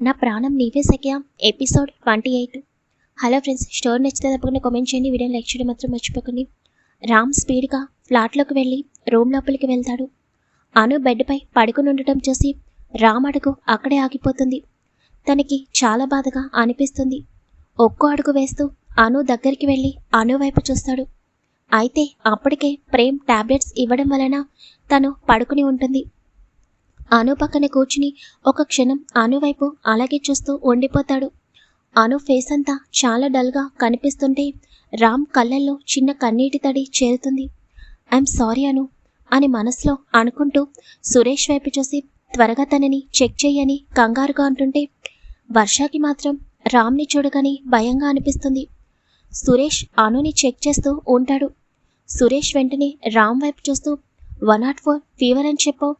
నా ప్రాణం నీవే సఖ్య. Episode twenty eight. Hello friends story నచ్చితే తప్పకుండా కామెంట్ చేయండి. వీడియోని లైక్ చేయడం మాత్రం మర్చిపోకండి. రామ్ స్పీడ్గా ఫ్లాట్లోకి వెళ్ళి రూమ్ లోపలికి వెళ్తాడు. అను బెడ్పై పడుకుని ఉండటం చూసి రామ్ అడుగు అక్కడే ఆగిపోతుంది. తనకి చాలా బాధగా అనిపిస్తుంది. ఒక్కో అడుగు వేస్తూ అను దగ్గరికి వెళ్ళి అను వైపు చూస్తాడు. అయితే అప్పటికే ప్రేమ్ టాబ్లెట్స్ ఇవ్వడం వలన తను పడుకుని ఉంటుంది. అను పక్కన కూర్చుని ఒక క్షణం అను వైపు అలాగే చూస్తూ ఉండిపోతాడు. అను ఫేస్ అంతా చాలా డల్గా కనిపిస్తుంటే రామ్ కళ్ళల్లో చిన్న కన్నీటి తడి చేరుతుంది. ఐఎమ్ సారీ అను అని మనసులో అనుకుంటూ సురేష్ వైపు చూసి త్వరగా తనని చెక్ చేయని కంగారుగా అంటుంటే వర్షాకి మాత్రం రామ్ని చూడగానే భయంగా అనిపిస్తుంది. సురేష్ అనుని చెక్ చేస్తూ ఉంటాడు. సురేష్ వెంటనే రామ్ వైపు చూస్తూ వన్ నాట్ ఫోర్ ఫీవర్ అని చెప్పావు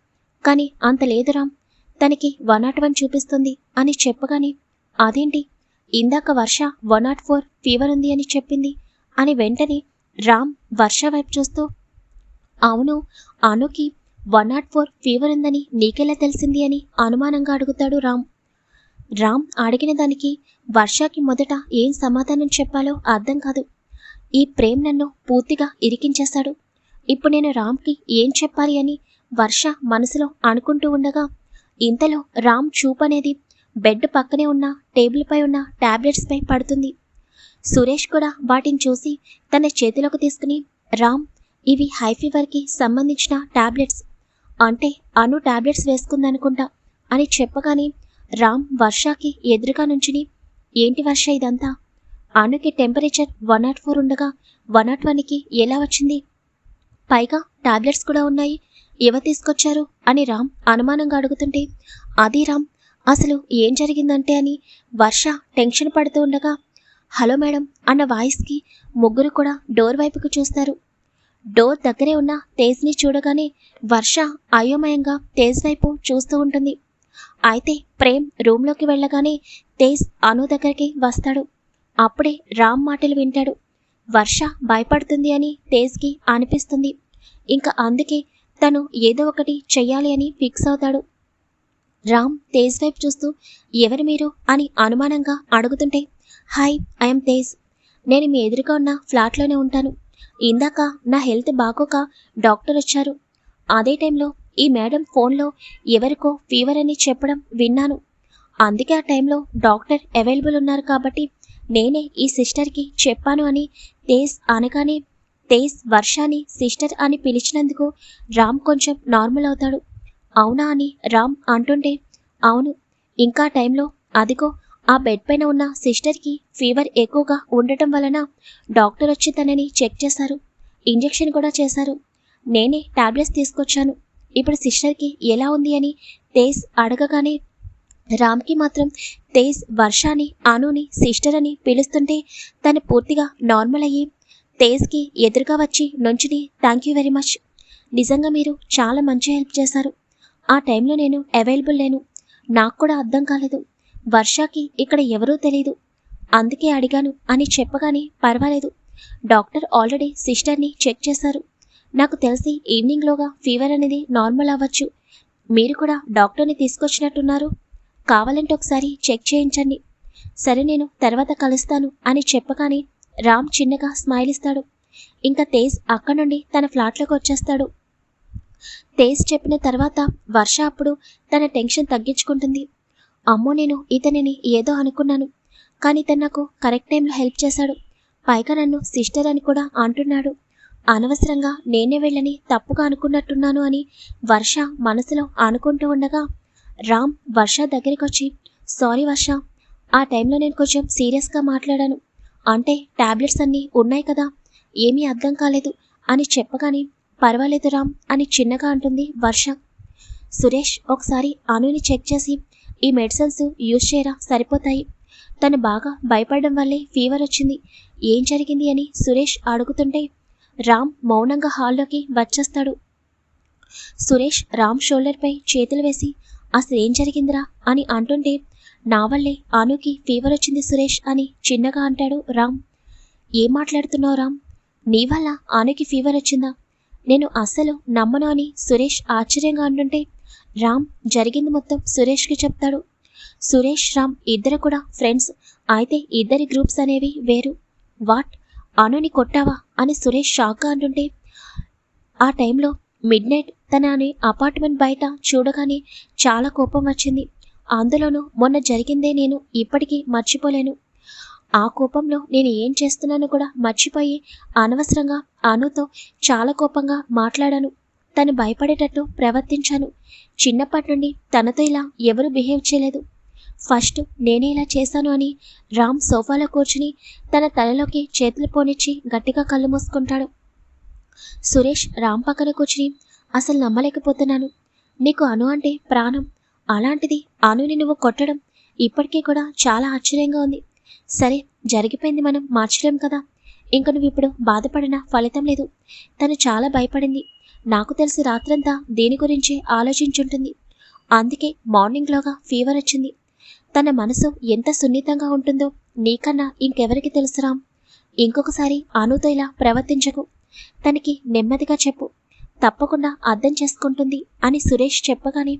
కానీ అంత లేదు రామ్. తనకి వన్ నాట్ వన్ చూపిస్తుంది అని చెప్పగానే అదేంటి? ఇందాక Varsha one nought four fever ఉంది అని చెప్పింది అని వెంటనే రామ్ వర్ష వైపు చూస్తూ అవును అనుకి వన్ నాట్ ఫోర్ ఫీవర్ ఉందని నీకెలా తెలిసింది అని అనుమానంగా అడుగుతాడు రామ్. రామ్ అడిగిన దానికి వర్షకి మొదట ఏం సమాధానం చెప్పాలో అర్థం కాదు. ఈ ప్రేమ్ నన్ను పూర్తిగా ఇరికించేశాడు. ఇప్పుడు నేను రామ్కి ఏం చెప్పాలి అని వర్ష మనసులో అనుకుంటూ ఉండగా ఇంతలో రామ్ చూపు అనేది బెడ్ పక్కనే ఉన్న టేబుల్పై ఉన్న టాబ్లెట్స్పై పడుతుంది. సురేష్ కూడా వాటిని చూసి తన చేతిలోకి తీసుకుని రామ్ ఇవి హై ఫీవర్కి సంబంధించిన టాబ్లెట్స్. అంటే అను టాబ్లెట్స్ వేసుకుందనుకుంటా అని చెప్పగానే రామ్ వర్షాకి ఎదురుగా నుంచుని ఏంటి వర్ష ఇదంతా? అనుకి టెంపరేచర్ వన్ నాట్ ఫోర్ ఉండగా వన్ నాట్ వన్కి ఎలా వచ్చింది? పైగా టాబ్లెట్స్ కూడా ఉన్నాయి. ఎవరు తీసుకొచ్చారు? అని రామ్ అనుమానంగా అడుగుతుంటే అది రామ్ అసలు ఏం జరిగిందంటే అని వర్ష టెన్షన్ పడుతూ ఉండగా హలో మేడం అన్న వాయిస్కి ముగ్గురు కూడా డోర్ వైపుకు చూస్తారు. డోర్ దగ్గరే ఉన్న తేజ్ని చూడగానే వర్ష అయోమయంగా తేజ్ వైపు చూస్తూ ఉంటుంది. అయితే ప్రేమ్ రూమ్లోకి వెళ్ళగానే తేజ్ అను దగ్గరికి వస్తాడు. అప్పుడే రామ్ మాటలు వింటాడు. వర్ష భయపడుతుంది అని తేజ్కి అనిపిస్తుంది. ఇంకా అందుకే తను ఏదో ఒకటి చెయ్యాలి అని ఫిక్స్ అవుతాడు. రామ్ తేజ్ వైపు చూస్తూ ఎవరు మీరు? అని అనుమానంగా అడుగుతుంటే హాయ్ ఐఎమ్ తేజ్. నేను మీ ఎదురుగా ఉన్న ఫ్లాట్లోనే ఉంటాను. ఇందాక నా హెల్త్ బాగోక డాక్టర్ వచ్చారు. అదే టైంలో ఈ మేడం ఫోన్లో ఎవరికో ఫీవర్ అని చెప్పడం విన్నాను. అందుకే ఆ టైంలో డాక్టర్ అవైలబుల్ ఉన్నారు కాబట్టి నేనే ఈ సిస్టర్కి చెప్పాను అని తేజ్ అనగానే తేజ్ వర్షాని సిస్టర్ అని పిలిచినందుకు రామ్ కొంచెం నార్మల్ అవుతాడు. అవునా అని రామ్ అంటుంటే అవును. ఇంకా టైంలో అదిగో ఆ బెడ్ పైన ఉన్న సిస్టర్కి ఫీవర్ ఎక్కువగా ఉండటం వలన డాక్టర్ వచ్చి తనని చెక్ చేశారు. ఇంజెక్షన్ కూడా చేశారు. నేనే టాబ్లెట్స్ తీసుకొచ్చాను. ఇప్పుడు సిస్టర్కి ఎలా ఉంది అని తేజ్ అడగగానే రామ్కి మాత్రం తేజ్ వర్షాని అనుని సిస్టర్ అని పిలుస్తుంటే తను పూర్తిగా నార్మల్ అయ్యి తేజ్కి ఎదురుగా వచ్చి నుంచుని థ్యాంక్ యూ వెరీ మచ్ నిజంగా మీరు చాలా మంచి హెల్ప్ చేశారు. ఆ టైంలో నేను అవైలబుల్ లేను. నాకు కూడా అర్థం కాలేదు. వర్షాకి ఇక్కడ ఎవరూ తెలియదు అందుకే అడిగాను అని చెప్పగానే పర్వాలేదు. డాక్టర్ ఆల్రెడీ సిస్టర్ని చెక్ చేశారు. నాకు తెలిసి ఈవినింగ్లోగా ఫీవర్ అనేది నార్మల్ అవ్వచ్చు. మీరు కూడా డాక్టర్ని తీసుకొచ్చినట్టున్నారు. కావాలంటే ఒకసారి చెక్ చేయించండి. సరే నేను తర్వాత కలుస్తాను అని చెప్పగానే రామ్ చిన్నగా స్మైల్ ఇస్తాడు ఇంకా తేజ్ అక్కడి నుండి తన ఫ్లాట్లోకి వచ్చేస్తాడు. తేజ్ చెప్పిన తర్వాత వర్ష అప్పుడు తన టెన్షన్ తగ్గించుకుంటుంది. అమ్మో నేను ఇతనిని ఏదో అనుకున్నాను. కానీ ఇతను నాకు కరెక్ట్ టైంలో హెల్ప్ చేశాడు. పైగా నన్ను సిస్టర్ అని కూడా అంటున్నాడు. అనవసరంగా నేనే వెళ్ళని తప్పుగా అనుకున్నట్టున్నాను అని వర్ష మనసులో అనుకుంటూ ఉండగా రామ్ వర్ష దగ్గరికి వచ్చి సారీ వర్ష ఆ టైంలో నేను కొంచెం సీరియస్గా మాట్లాడాను. అంటే టాబ్లెట్స్ అన్నీ ఉన్నాయి కదా. ఏమీ అర్థం కాలేదు. అని చెప్పగానే పర్వాలేదు రామ్ అని చిన్నగా అంటుంది వర్ష. సురేష్ ఒకసారి అనుని చెక్ చేసి ఈ మెడిసిన్స్ యూజ్ చేయరా? సరిపోతాయి. తను బాగా భయపడడం వల్లే ఫీవర్ వచ్చింది. ఏం జరిగింది అని సురేష్ అడుగుతుంటే రామ్ మౌనంగా హాల్లోకి వచ్చేస్తాడు. సురేష్ రామ్ షోల్డర్పై చేతులు వేసి అసలు ఏం జరిగిందిరా? అని అంటుంటే నా వల్లే అనుకి ఫీవర్ వచ్చింది సురేష్ అని చిన్నగా అంటాడు రామ్. ఏం మాట్లాడుతున్నావు రామ్? నీ వల్ల ఆనుకి ఫీవర్ వచ్చిందా? నేను అస్సలు నమ్మను అని సురేష్ ఆశ్చర్యంగా అంటుంటే రామ్ జరిగింది మొత్తం సురేష్కి చెప్తాడు. సురేష్ రామ్ ఇద్దరు కూడా ఫ్రెండ్స్ అయితే ఇద్దరి గ్రూప్స్ అనేవి వేరు. వాట్? అనుని కొట్టావా? అని సురేష్ షాక్గా అంటుంటే ఆ టైంలో మిడ్ నైట్ తన అనే అపార్ట్మెంట్ బయట చూడగానే చాలా కోపం వచ్చింది. అందులోనూ మొన్న జరిగిందే నేను ఇప్పటికీ మర్చిపోలేను. ఆ కోపంలో నేను ఏం చేస్తున్నానో కూడా మర్చిపోయి అనవసరంగా అనుతో చాలా కోపంగా మాట్లాడాను. తను భయపడేటట్టు ప్రవర్తించాను. చిన్నప్పటి నుండి తనతో ఇలా ఎవరు బిహేవ్ చేయలేదు. ఫస్ట్ నేనే ఇలా చేశాను అని రామ్ సోఫాలో కూర్చుని తన తలలోకి చేతులు పోనిచ్చి గట్టిగా కళ్ళు మూసుకుంటాడు. సురేష్ రామ్ పక్కన కూర్చుని అసలు నమ్మలేకపోతున్నాను. నీకు అను అంటే ప్రాణం. అలాంటిది అనుని నువ్వు కొట్టడం ఇప్పటికీ కూడా చాలా ఆశ్చర్యంగా ఉంది. సరే జరిగిపోయింది మనం మార్చలేం కదా. ఇంక నువ్వు ఇప్పుడు బాధపడిన ఫలితం లేదు. తను చాలా భయపడింది. నాకు తెలిసి రాత్రంతా దేని గురించి ఆలోచించుంటుంది. అందుకే మార్నింగ్లోగా ఫీవర్ వచ్చింది. తన మనసు ఎంత సున్నితంగా ఉంటుందో నీకన్నా ఇంకెవరికి తెలుసురాం ఇంకొకసారి అనుతో ఇలా ప్రవర్తించకు. తనకి నెమ్మదిగా చెప్పు. తప్పకుండా అర్థం చేసుకుంటుంది అని సురేష్ చెప్పగానే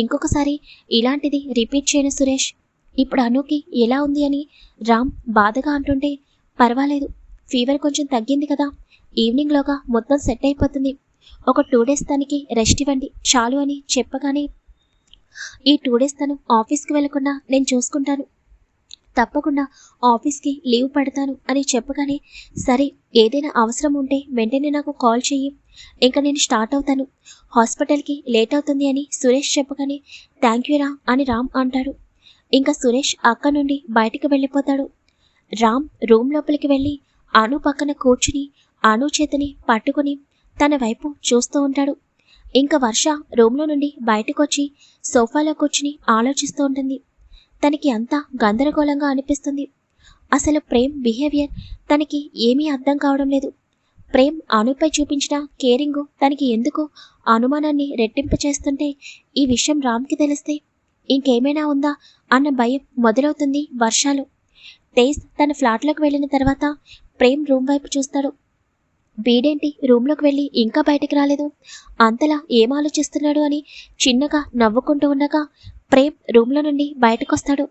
ఇంకొకసారి ఇలాంటిది రిపీట్ చేయను సురేష్. ఇప్పుడు అనుకి ఎలా ఉంది అని రామ్ బాధగా అంటుంటే పర్వాలేదు ఫీవర్ కొంచెం తగ్గింది కదా ఈవినింగ్లోగా మొత్తం సెట్ అయిపోతుంది. ఒక టూ డేస్ తనకి రెస్ట్ ఇవ్వండి చాలు అని చెప్పగానే ఈ టూ డేస్ తను ఆఫీస్కి వెళ్ళకుండా నేను చూసుకుంటాను. తప్పకుండా ఆఫీస్కి లీవ్ పడతాను అని చెప్పగానే సరే ఏదైనా అవసరం ఉంటే వెంటనే నాకు కాల్ చెయ్యి. ఇంకా నేను స్టార్ట్ అవుతాను. హాస్పిటల్కి లేట్ అవుతుంది అని సురేష్ చెప్పగానే థ్యాంక్ యూ రా అని రామ్ అంటాడు. ఇంకా సురేష్ అక్క నుండి బయటికి వెళ్ళిపోతాడు. రామ్ రూమ్ లోపలికి వెళ్ళి అను పక్కన కూర్చుని అను చేతిని పట్టుకుని తన వైపు చూస్తూ ఉంటాడు. ఇంకా వర్ష రూమ్లో నుండి బయటకొచ్చి సోఫాలో కూర్చుని ఆలోచిస్తూ ఉంటుంది. తనకి అంతా గందరగోళంగా అనిపిస్తుంది. అసలు ప్రేమ్ బిహేవియర్ తనకి ఏమీ అర్థం కావడం లేదు. ప్రేమ్ అనుపై చూపించిన కేరింగ్ తనకి ఎందుకు అనుమానాన్ని రెట్టింపు చేస్తుంటే ఈ విషయం రామ్కి తెలిస్తే ఇంకేమైనా ఉందా అన్న భయం మొదలవుతుంది వర్షాలు. తేజ్ తన ఫ్లాట్లోకి వెళ్ళిన తర్వాత ప్రేమ్ రూమ్ వైపు చూస్తాడు. వీడేంటి రూమ్లోకి వెళ్ళి ఇంకా బయటికి రాలేదు? అంతలా ఏం ఆలోచిస్తున్నాడు అని చిన్నగా నవ్వుకుంటూ ఉండగా ప్రేమ్ రూమ్లో నుండి బయటకొస్తాడు.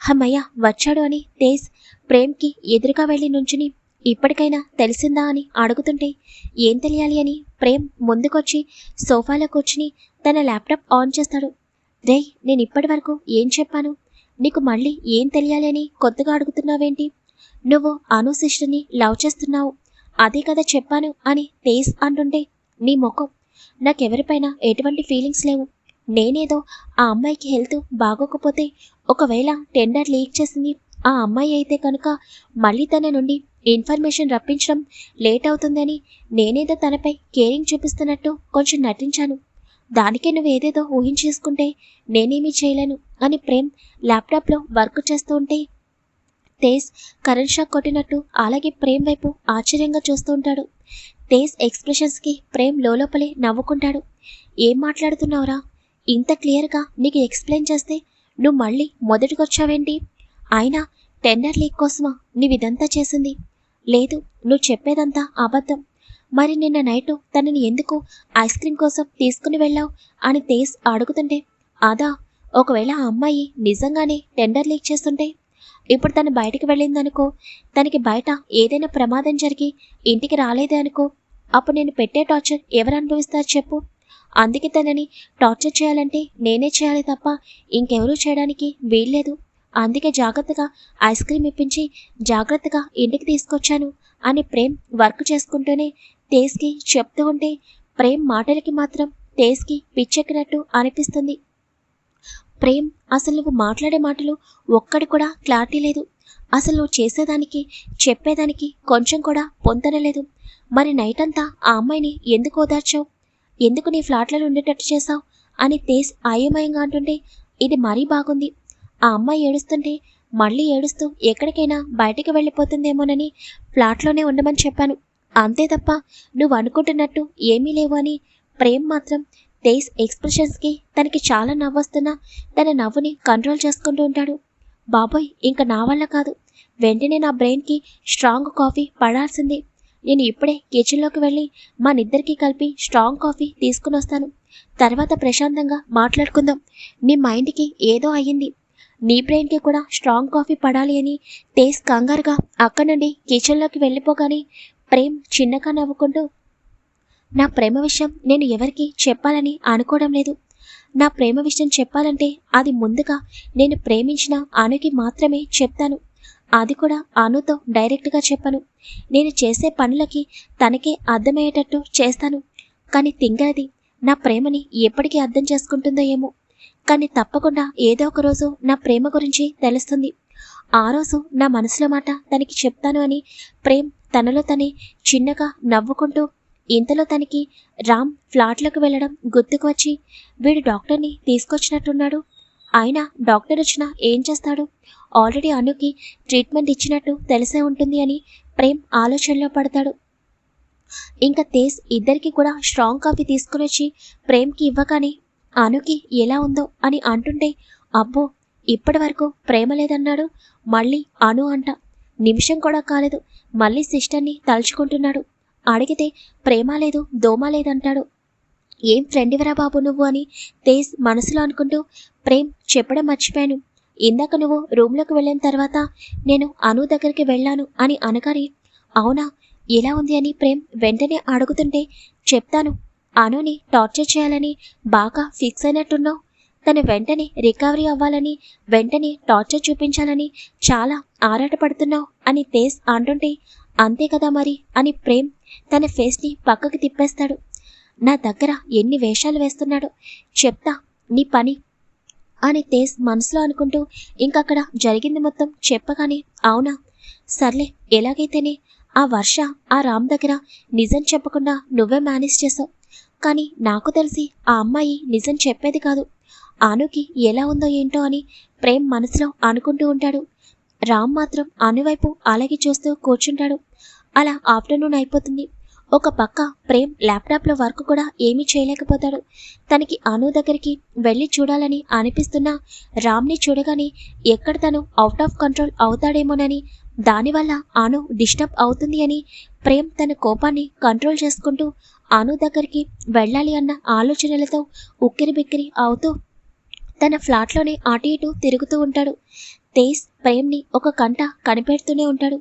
హమ్మయ్య వచ్చాడు అని తేజ్ ప్రేమ్కి ఎదురుగా వెళ్ళి నుంచుని ఇప్పటికైనా తెలిసిందా అని అడుగుతుంటే ఏం తెలియాలి అని ప్రేమ్ ముందుకొచ్చి సోఫాలో కూర్చుని తన ల్యాప్టాప్ ఆన్ చేస్తాడు. రే నేను ఇప్పటి వరకు ఏం చెప్పాను? నీకు మళ్ళీ ఏం తెలియాలి అని కొత్తగా అడుగుతున్నావేంటి? నువ్వు అను సిస్టర్ని లవ్ చేస్తున్నావు. అదే కదా చెప్పాను అని తేజ్ అంటుంటే నీ ముఖం. నాకెవరిపైన ఎటువంటి ఫీలింగ్స్ లేవు. నేనేదో ఆ అమ్మాయికి హెల్త్ బాగోకపోతే ఒకవేళ టెండర్ లీక్ చేసింది ఆ అమ్మాయి అయితే కనుక మళ్ళీ తన నుండి ఇన్ఫర్మేషన్ రప్పించడం లేట్ అవుతుందని నేనేదో తనపై కేరింగ్ చూపిస్తున్నట్టు కొంచెం నటించాను. దానికే నువ్వు ఏదేదో ఊహించేసుకుంటే నేనేమీ చేయలేను అని ప్రేమ్ ల్యాప్టాప్లో వర్క్ చేస్తూ ఉంటే తేజ్ కరెంట్ షాక్ కొట్టినట్టు అలాగే ప్రేమ్ వైపు ఆశ్చర్యంగా చూస్తూ ఉంటాడు. తేజ్ ఎక్స్ప్రెషన్స్కి ప్రేమ్ లోపలే నవ్వుకుంటాడు. ఏం మాట్లాడుతున్నావురా? ఇంత క్లియర్గా నీకు ఎక్స్ప్లెయిన్ చేస్తే నువ్వు మళ్ళీ మొదటికొచ్చావేంటి? అయినా టెండర్ లీక్ కోసమా నీవిదంతా చేసింది? లేదు నువ్వు చెప్పేదంతా అబద్ధం. మరి నిన్న నైటు తనని ఎందుకు ఐస్ క్రీమ్ కోసం తీసుకుని వెళ్ళావు అని తేజ్ అడుగుతుంటే అదా ఒకవేళ ఆ అమ్మాయి నిజంగానే టెండర్ లీక్ చేస్తుంటే ఇప్పుడు తను బయటికి వెళ్ళిందనుకో తనకి బయట ఏదైనా ప్రమాదం జరిగి ఇంటికి రాలేదే అనుకో అప్పుడు నేను పెట్టే టార్చర్ ఎవరు అనుభవిస్తారు చెప్పు. అందుకే తనని టార్చర్ చేయాలంటే నేనే చేయాలి తప్ప ఇంకెవరూ చేయడానికి వీల్లేదు. అందుకే జాగ్రత్తగా ఐస్ క్రీమ్ ఇప్పించి జాగ్రత్తగా ఇంటికి తీసుకొచ్చాను అని ప్రేమ్ వర్క్ చేసుకుంటూనే తేజ్కి చెప్తూ ఉంటే ప్రేమ్ మాటలకి మాత్రం తేజ్కి పిచ్చెక్కినట్టు అనిపిస్తుంది. ప్రేమ్ అసలు నువ్వు మాట్లాడే మాటలు ఒక్కడి కూడా క్లారిటీ లేదు. అసలు నువ్వు చేసేదానికి చెప్పేదానికి కొంచెం కూడా పొంతనలేదు మరి నైట్ అంతా ఆ అమ్మాయిని ఎందుకు ఓదార్చావు? ఎందుకు నీ ఫ్లాట్లలో ఉండేటట్టు చేశావు? అని తేజ్ అయోమయంగా అంటుంటే ఇది మరీ బాగుంది. ఆ అమ్మాయి ఏడుస్తుంటే మళ్ళీ ఏడుస్తూ ఎక్కడికైనా బయటికి వెళ్ళిపోతుందేమోనని ఫ్లాట్లోనే ఉండమని చెప్పాను. అంతే తప్ప నువ్వు అనుకుంటున్నట్టు ఏమీ లేవు అని ప్రేమ్ మాత్రం తేజ్ ఎక్స్ప్రెషన్స్కి తనకి చాలా నవ్వొస్తున్నా తన నవ్వుని కంట్రోల్ చేసుకుంటూ ఉంటాడు. బాబోయ్ ఇంకా నా వల్ల కాదు. వెంటనే నా బ్రెయిన్కి స్ట్రాంగ్ కాఫీ పడాల్సిందే. నేను ఇప్పుడే కిచెన్లోకి వెళ్ళి మా కలిపి స్ట్రాంగ్ కాఫీ తీసుకుని వస్తాను. తర్వాత ప్రశాంతంగా మాట్లాడుకుందాం. నీ మైండ్కి ఏదో అయ్యింది. నీ బ్రెయిన్కి కూడా స్ట్రాంగ్ కాఫీ పడాలి అని తేజ్ కంగారుగా అక్కడి నుండి కిచెన్లోకి వెళ్ళిపోగానే ప్రేమ్ చిన్నగా నవ్వుకుంటూ నా ప్రేమ విషయం నేను ఎవరికి చెప్పాలని అనుకోవడం లేదు. నా ప్రేమ విషయం చెప్పాలంటే అది ముందుగా నేను ప్రేమించిన అనుకి మాత్రమే చెప్తాను. అది కూడా అనుతో డైరెక్ట్గా చెప్పను. నేను చేసే పనులకి తనకే అర్థమయ్యేటట్టు చేస్తాను. కానీ తింగది నా ప్రేమని ఎప్పటికీ అర్థం చేసుకుంటుందో ఏమో. కానీ తప్పకుండా ఏదో ఒక రోజు నా ప్రేమ గురించి తెలుస్తుంది. ఆ రోజు నా మనసులో మాట తనకి చెప్తాను అని ప్రేమ్ తనలో తనే చిన్నగా నవ్వుకుంటూ ఇంతలో తనకి రామ్ ఫ్లాట్లోకి వెళ్ళడం గుర్తుకు వచ్చి వీడు డాక్టర్ని తీసుకొచ్చినట్టున్నాడు. ఆయన డాక్టర్ వచ్చినా ఏం చేస్తాడు? ఆల్రెడీ అనుకి ట్రీట్మెంట్ ఇచ్చినట్టు తెలిసే ఉంటుంది అని ప్రేమ్ ఆలోచనలో పడతాడు. ఇంకా తేజ్ ఇద్దరికి కూడా స్ట్రాంగ్ కాఫీ తీసుకుని వచ్చి ప్రేమ్కి ఇవ్వగానే అనుకి ఎలా ఉందో అని అంటుంటే అబ్బో ఇప్పటి వరకు ప్రేమ లేదన్నాడు. మళ్ళీ అను అంట నిమిషం కూడా కాలేదు మళ్ళీ సిస్టర్ని తలుచుకుంటున్నాడు. అడిగితే ప్రేమ లేదు దోమ లేదంటాడు. ఏం ఫ్రెండివరా బాబు నువ్వు అని తేజ్ మనసులో అనుకుంటూ ప్రేమ్ చెప్పడం మర్చిపోయాను. ఇందాక నువ్వు రూమ్లోకి వెళ్ళిన తర్వాత నేను అను దగ్గరికి వెళ్ళాను అని అనగానే అవునా? ఎలా ఉంది? అని ప్రేమ్ వెంటనే అడుగుతుంటే చెప్తాను. అనుని టార్చర్ చేయాలని బాగా ఫిక్స్ అయినట్టున్నావు. తను వెంటనే రికవరీ అవ్వాలని వెంటనే టార్చర్ చూపించాలని చాలా ఆరాటపడుతున్నావు అని తేజ్ అంటుంటే అంతే కదా మరి అని ప్రేమ్ తన ఫేస్ని పక్కకి తిప్పేస్తాడు. నా దగ్గర ఎన్ని వేషాలు వేస్తున్నాడో. చెప్తా నీ పని. అని తేజ్ మనసులో అనుకుంటూ ఇంకక్కడ జరిగింది మొత్తం చెప్పగానే అవునా? సర్లే ఎలాగైతేనే ఆ వర్ష ఆ రామ్ దగ్గర నిజం చెప్పకుండా నువ్వే మేనేజ్ చేసావు. కానీ నాకు తెలిసి ఆ అమ్మాయి నిజం చెప్పేది కాదు. అనుకి ఎలా ఉందో ఏంటో అని ప్రేమ్ మనసులో అనుకుంటూ ఉంటాడు. రామ్ మాత్రం అనువైపు అలాగే చూస్తూ కూర్చుంటాడు. అలా ఆఫ్టర్నూన్ అయిపోతుంది. ఒక పక్క ప్రేమ్ ల్యాప్టాప్లో వర్క్ కూడా ఏమీ చేయలేకపోతాడు. తనకి అను దగ్గరికి వెళ్ళి చూడాలని అనిపిస్తున్నా రామ్ని చూడగానే ఎక్కడ తను అవుట్ ఆఫ్ కంట్రోల్ అవుతాడేమోనని దానివల్ల అను డిస్టర్బ్ అవుతుంది అని ప్రేమ్ తన కోపాన్ని కంట్రోల్ చేసుకుంటూ అను దగ్గరికి వెళ్ళాలి అన్న ఆలోచనలతో ఉక్కిరి బిక్కిరి అవుతూ తన ఫ్లాట్లోనే అటు ఇటు తిరుగుతూ ఉంటాడు. తేజ్ ప్రేమ్ని ఒక కంట కనిపెడుతూనే ఉంటాడు.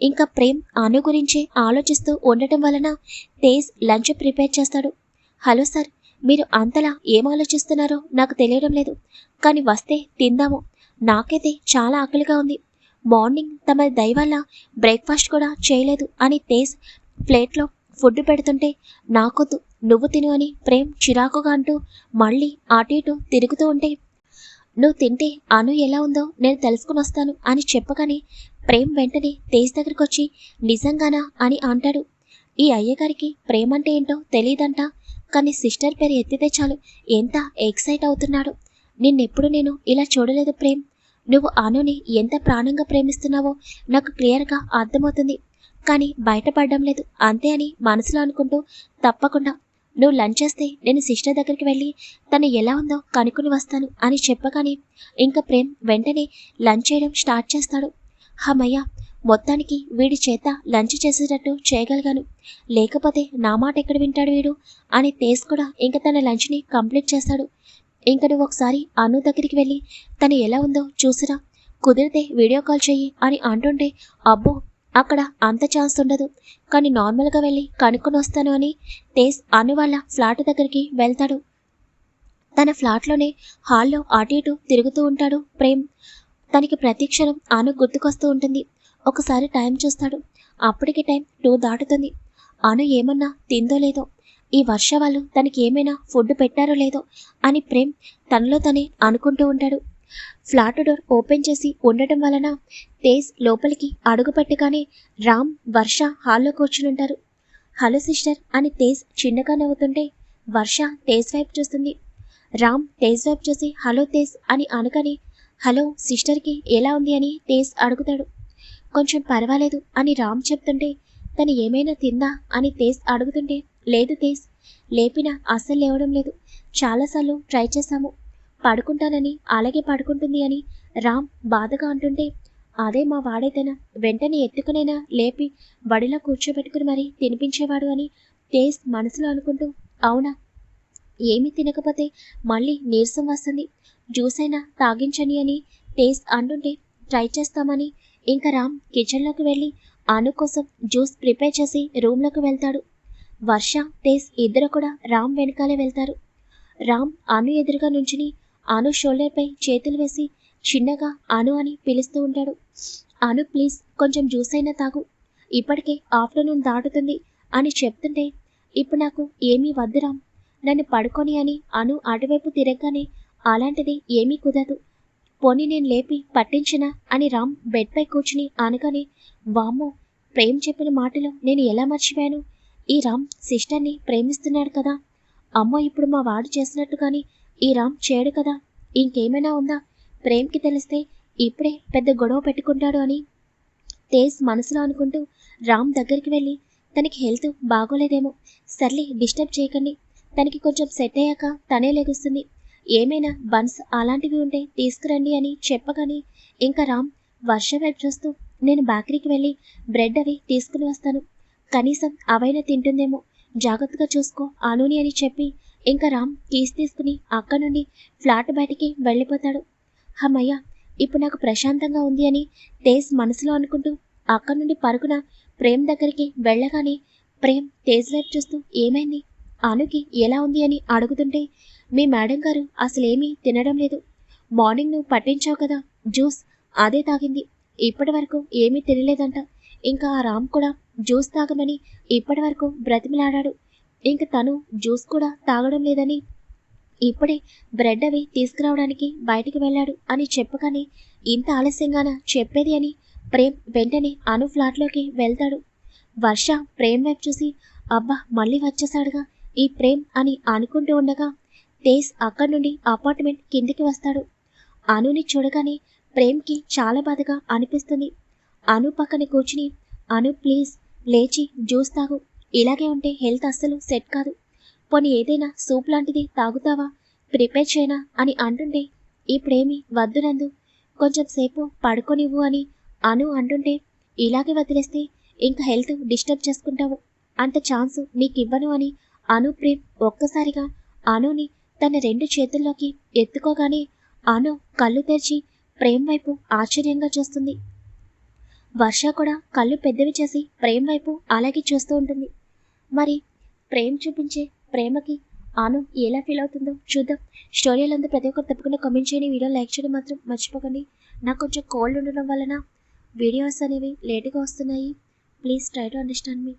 ఇంకా ప్రేమ్ అను గురించి ఆలోచిస్తూ ఉండటం వలన తేజ్ లంచ్ ప్రిపేర్ చేస్తాడు. హలో సార్ మీరు అంతలా ఏం ఆలోచిస్తున్నారో నాకు తెలియడం లేదు. కానీ వస్తే తిందాము. నాకైతే చాలా ఆకలిగా ఉంది. మార్నింగ్ తమ దయవల్ల బ్రేక్ఫాస్ట్ కూడా చేయలేదు అని తేజ్ ప్లేట్లో ఫుడ్ పెడుతుంటే నాకొద్దు నువ్వు తిను అని ప్రేమ్ చిరాకుగా అంటూ మళ్ళీ అటు ఇటు తిరుగుతూ ఉంటే నువ్వు తింటే అను ఎలా ఉందో నేను తెలుసుకుని వస్తాను అని చెప్పగానే ప్రేమ్ వెంటనే తేజ్ దగ్గరికి వచ్చి నిజంగానా? అని అంటాడు. ఈ అయ్యగారికి ప్రేమ అంటే ఏంటో తెలియదంట కానీ సిస్టర్ పేరు ఎత్తితే చాలు ఎంత ఎక్సైట్ అవుతున్నాడు. నిన్నెప్పుడు నేను ఇలా చూడలేదు ప్రేమ్. నువ్వు అనుని ఎంత ప్రాణంగా ప్రేమిస్తున్నావో నాకు క్లియర్గా అర్థమవుతుంది. కానీ బయటపడడం లేదు. అంతే అని మనసులో అనుకుంటూ తప్పకుండా నువ్వు లంచ్ చేస్తే నేను సిస్టర్ దగ్గరికి వెళ్ళి తను ఎలా ఉందో కనుక్కుని వస్తాను అని చెప్పగానే ఇంకా ప్రేమ్ వెంటనే లంచ్ చేయడం స్టార్ట్ చేస్తాడు. హమయ్య మొత్తానికి వీడి చేత లంచ్ చేసేటట్టు చేయగలిగాను. లేకపోతే నా మాట ఎక్కడ వింటాడు వీడు? అని తేజ్ కూడా ఇంకా తన లంచ్ని కంప్లీట్ చేస్తాడు. ఇంకా నువ్వు ఒకసారి అను దగ్గరికి వెళ్ళి తను ఎలా ఉందో చూసిరా. కుదిరితే వీడియో కాల్ చెయ్యి అని అంటుంటే అబ్బో అక్కడ అంత ఛాన్స్ ఉండదు. కానీ నార్మల్గా వెళ్ళి కనుక్కొని వస్తాను అని తేజ్ అను వాళ్ళ ఫ్లాట్ దగ్గరికి వెళ్తాడు. తన ఫ్లాట్లోనే హాల్లో అటు ఇటు తిరుగుతూ ఉంటాడు ప్రేమ్. తనకి ప్రతిక్షణం అను గుర్తుకొస్తూ ఉంటుంది. ఒకసారి టైం చూస్తాడు. అప్పటికి టైం టూ దాటుతుంది. అను ఏమన్నా తిందో లేదో ఈ వర్ష వాళ్ళు తనకి ఏమైనా ఫుడ్ పెట్టారో లేదో అని ప్రేమ్ తనలో తనే అనుకుంటూ ఉంటాడు. ఫ్లాట్ డోర్ ఓపెన్ చేసి ఉండటం వలన తేజ్ లోపలికి అడుగుపెట్టగానే రామ్ వర్ష హాల్లో కూర్చునుంటారు. హలో సిస్టర్ అని తేజ్ చిన్నగా నవ్వుతుంటే వర్ష తేజ్ వైపు చూస్తుంది. రామ్ తేజ్ వైపు చూసి హలో తేజ్ అని అనగానే హలో సిస్టర్కి ఎలా ఉంది? అని తేజ్ అడుగుతాడు. కొంచెం పర్వాలేదు అని రామ్ చెప్తుంటే తను ఏమైనా తిందా? అని తేజ్ అడుగుతుంటే లేదు తేజ్ లేపినా అస్సలు లేవడం లేదు. చాలాసార్లు ట్రై చేశాము. పడుకుంటానని అలాగే పడుకుంటుంది అని రామ్ బాధగా అంటుంటే అదే మా వాడైతేనా? వెంటనే ఎత్తుకునైనా? లేపి బడిలో కూర్చోబెట్టుకుని మరీ తినిపించేవాడు అని తేజ్ మనసులో అనుకుంటూ అవునా? ఏమీ తినకపోతే మళ్ళీ నీరసం వస్తుంది. జ్యూస్ అయినా తాగించని అని టేస్ట్ అంటుంటే ట్రై చేస్తామని ఇంకా రామ్ కిచెన్లోకి వెళ్ళి అను కోసం జ్యూస్ ప్రిపేర్ చేసి రూమ్లోకి వెళ్తాడు. వర్ష టేస్ ఇద్దరు కూడా రామ్ వెనకాలే వెళ్తారు. రామ్ అను ఎదురుగా నుంచుని అను షోల్డర్పై చేతులు వేసి చిన్నగా అను అని పిలుస్తూ ఉంటాడు. అను ప్లీజ్ కొంచెం జ్యూస్ అయినా తాగు. ఇప్పటికే ఆఫ్టర్నూన్ దాటుతుంది అని చెప్తుంటే ఇప్పుడు నాకు ఏమీ వద్దురాం నన్ను పడుకొని అని అను అటువైపు తిరగగానే అలాంటిది ఏమీ కుదరదు. పోనీ నేను లేపి పట్టించినా అని రామ్ బెడ్పై కూర్చుని అనగానే వామ్మో ప్రేమ్ చెప్పిన మాటలు నేను ఎలా మర్చిపోయాను? ఈ రామ్ సిస్టర్ని ప్రేమిస్తున్నాడు కదా. అమ్మో ఇప్పుడు మా వాడు చేసినట్టు కానీ ఈ రామ్ చేయడు కదా. ఇంకేమైనా ఉందా? ప్రేమ్కి తెలిస్తే ఇప్పుడే పెద్ద గొడవ పెట్టుకుంటాడు అని. తేజ్ మనసులో అనుకుంటూ రామ్ దగ్గరికి వెళ్ళి తనకి హెల్త్ బాగోలేదేమో. సర్లే డిస్టర్బ్ చేయకండి. తనకి కొంచెం సెట్ అయ్యాక తనే లెగుస్తుంది. ఏమైనా బన్స్ అలాంటివి ఉంటే తీసుకురండి అని చెప్పగానే ఇంకా రామ్ వర్ష వైపు చూస్తూ నేను బేకరీకి వెళ్ళి బ్రెడ్ అవి తీసుకుని వస్తాను. కనీసం అవైనా తింటుందేమో. జాగ్రత్తగా చూసుకో అనుని అని చెప్పి ఇంకా రామ్ కీస్ తీసుకుని అక్క నుండి ఫ్లాట్ బయటికి వెళ్ళిపోతాడు. హమ్మయ్య ఇప్పుడు నాకు ప్రశాంతంగా ఉంది అని తేజ్ మనసులో అనుకుంటూ అక్కడి నుండి పరుగున ప్రేమ్ దగ్గరికి వెళ్ళగానే ప్రేమ్ తేజ్ వైపు చూస్తూ ఏమైంది? అనుకి ఎలా ఉంది అని అడుగుతుంటే మీ మేడం గారు అసలేమీ తినడం లేదు. మార్నింగ్ నువ్వు పట్టించావు కదా జ్యూస్ అదే తాగింది. ఇప్పటి వరకు ఏమీ తినలేదంట. ఇంకా ఆ రామ్ కూడా జ్యూస్ తాగమని ఇప్పటి వరకు బ్రతిమిలాడాడు. ఇంక తను జ్యూస్ కూడా తాగడం లేదని. ఇప్పుడే బ్రెడ్ అవి తీసుకురావడానికి బయటికి వెళ్ళాడు అని చెప్పగానే ఇంత ఆలస్యంగాన చెప్పేది అని ప్రేమ్ వెంటనే అను ఫ్లాట్లోకి వెళ్తాడు. వర్ష ప్రేమ్ వైపు చూసి అబ్బా మళ్ళీ వచ్చేసాడుగా ఈ ప్రేమ్ అని అనుకుంటూ ఉండగా తేజ్ అక్కడి నుండి అపార్ట్మెంట్ కిందికి వస్తాడు. అనుని చూడగానే ప్రేమ్కి చాలా బాధగా అనిపిస్తుంది. అను పక్కన కూర్చుని అను ప్లీజ్ లేచి జ్యూస్ తాగు. ఇలాగే ఉంటే హెల్త్ అస్సలు సెట్ కాదు. పోనీ ఏదైనా సూప్ లాంటిది తాగుతావా? ప్రిపేర్ చేయనా? అని అంటుంటే ఇప్పుడేమి వద్దు నందు కొంచెం సేపు పడుకోనివ్వు అని అను అంటుంటే ఇలాగే వదిలేస్తే ఇంకా హెల్త్ డిస్టర్బ్ చేసుకుంటావు. అంత ఛాన్స్ నీకు ఇవ్వను అని అను ప్రేమ్ ఒక్కసారిగా అనుని తన రెండు చేతుల్లోకి ఎత్తుకోగానే అను కళ్ళు తెరిచి ప్రేమ్ వైపు ఆశ్చర్యంగా చూస్తుంది. వర్ష కూడా కళ్ళు పెద్దవి చేసి ప్రేమ్ వైపు అలాగే చూస్తూ ఉంటుంది. మరి ప్రేమ్ చూపించే ప్రేమకి ఆను ఎలా ఫీల్ అవుతుందో చూద్దాం. స్టోరీలంతా ప్రతి ఒక్కరు తప్పకుండా కమెంట్ చేయని వీడియో లైక్ చేయడం మాత్రం మర్చిపోకండి. నాకు కొంచెం కోల్డ్ ఉండడం వలన వీడియోస్ అనేవి లేట్గా వస్తున్నాయి. Please try to understand me